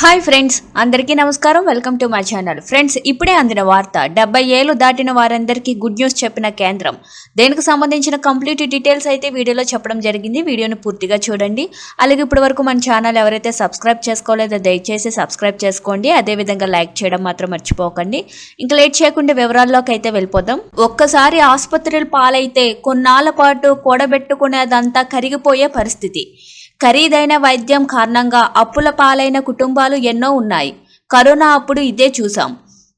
Hi friends అందరికీ నమస్కారం. Welcome to my channel. Friends ఇప్పుడే అందిన వార్త డెబ్బై ఏళ్ళు దాటిన వారందరికీ గుడ్ న్యూస్ చెప్పిన కేంద్రం. దేనికి సంబంధించిన కంప్లీట్ డీటెయిల్స్ అయితే వీడియోలో చెప్పడం జరిగింది. వీడియోను పూర్తిగా చూడండి. అలాగే ఇప్పటి వరకు మన ఛానల్ ఎవరైతే సబ్స్క్రైబ్ చేసుకోలేదో దయచేసి సబ్స్క్రైబ్ చేసుకోండి. అదేవిధంగా లైక్ చేయడం మాత్రం మర్చిపోకండి. ఇంకా లేట్ చేయకుండా వివరాల్లోకి అయితే వెళ్ళిపోదాం. ఒక్కసారి ఆసుపత్రులు పాలైతే కొన్నాళ్ళ పాటు కూడబెట్టుకునేదంతా కరిగిపోయే పరిస్థితి. ఖరీదైన వైద్యం కారణంగా అప్పుల పాలైన కుటుంబాలు ఎన్నో ఉన్నాయి. కరోనా అప్పుడు ఇదే చూసాం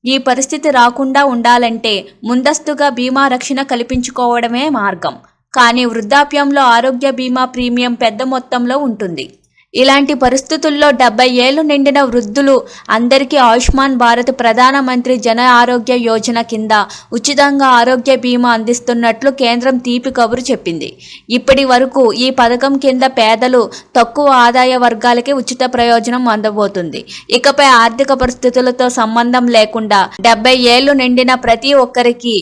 ఈ పరిస్థితి రాకుండా ఉండాలంటే ముందస్తుగా బీమా రక్షణ కల్పించుకోవడమే మార్గం. కానీ వృద్ధాప్యంలో ఆరోగ్య బీమా ప్రీమియం పెద్ద మొత్తంలో ఉంటుంది. ఇలాంటి పరిస్థితుల్లో డెబ్బై ఏళ్ళు నిండిన వృద్ధులు అందరికీ ఆయుష్మాన్ భారత్ ప్రధానమంత్రి జన ఆరోగ్య యోజన కింద ఉచితంగా ఆరోగ్య బీమా అందిస్తున్నట్లు కేంద్రం తీపి కబురు చెప్పింది. ఇప్పటి వరకు ఈ పథకం కింద పేదలు తక్కువ ఆదాయ వర్గాలకి ఉచిత ప్రయోజనం అందబోతుంది. ఇకపై ఆర్థిక పరిస్థితులతో సంబంధం లేకుండా డెబ్బై ఏళ్ళు నిండిన ప్రతి ఒక్కరికి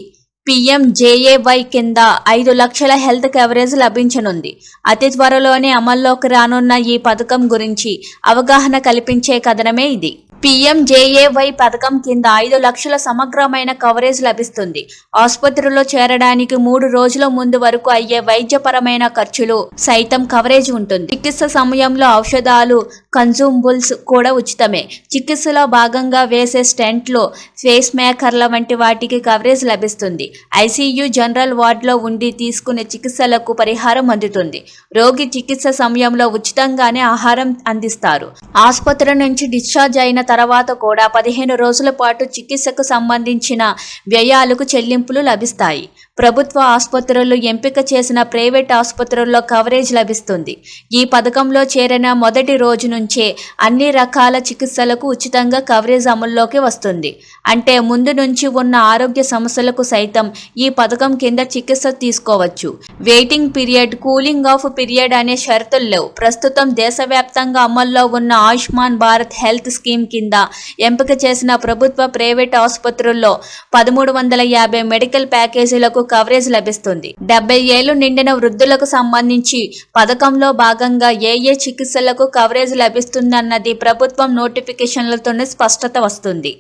పిఎంజేఏవై కింద ఐదు లక్షల హెల్త్ కవరేజ్ లభించనుంది. అతి త్వరలోనే అమల్లోకి రానున్న ఈ పథకం గురించి అవగాహన కల్పించే కథనమే ఇది. పిఎంజేఏవై పథకం కింద ఐదు లక్షల సమగ్రమైన కవరేజ్ లభిస్తుంది. ఆసుపత్రిలో చేరడానికి మూడు రోజుల ముందు వరకు అయ్యే వైద్యపరమైన ఖర్చులు సైతం కవరేజ్ ఉంటుంది. చికిత్స సమయంలో ఔషధాలు కన్జూమబుల్స్ కూడా ఉచితమే. చికిత్సలో భాగంగా వేసే స్టెంట్లో ఫేస్ మేకర్ల వంటి వాటికి కవరేజ్ లభిస్తుంది. ఐసీయూ జనరల్ వార్డులో ఉండి తీసుకునే చికిత్సలకు పరిహారం అందుతుంది. రోగి చికిత్స సమయంలో ఉచితంగానే ఆహారం అందిస్తారు. ఆసుపత్రి నుంచి డిశ్చార్జ్ అయిన తర్వాత కూడా పదిహేను రోజుల పాటు చికిత్సకు సంబంధించిన వ్యయాలకు చెల్లింపులు లభిస్తాయి. ప్రభుత్వ ఆసుపత్రులు ఎంపిక చేసిన ప్రైవేట్ ఆసుపత్రుల్లో కవరేజ్ లభిస్తుంది. ఈ పథకంలో చేరిన మొదటి రోజు నుంచే అన్ని రకాల చికిత్సలకు ఉచితంగా కవరేజ్ అమల్లోకి వస్తుంది. అంటే ముందు నుంచి ఉన్న ఆరోగ్య సమస్యలకు సైతం ఈ పథకం కింద చికిత్స తీసుకోవచ్చు. Waiting period cooling off period అనే షరతులు లేవు. ప్రస్తుతం దేశవ్యాప్తంగా అమల్లో ఉన్న ఆయుష్మాన్ భారత్ హెల్త్ స్కీమ్ కింద ఎంపిక చేసిన ప్రభుత్వ ప్రైవేట్ ఆసుపత్రుల్లో పదమూడు వందల యాభై మెడికల్ ప్యాకేజీలకు కవరేజ్ లభిస్తుంది. డెబ్బై ఏళ్ళు నిండిన వృద్ధులకు సంబంధించి పథకంలో భాగంగా ఏ ఏ చికిత్సలకు కవరేజ్ లభిస్తుందన్నది ప్రభుత్వం నోటిఫికేషన్లతోనే స్పష్టత వస్తుంది.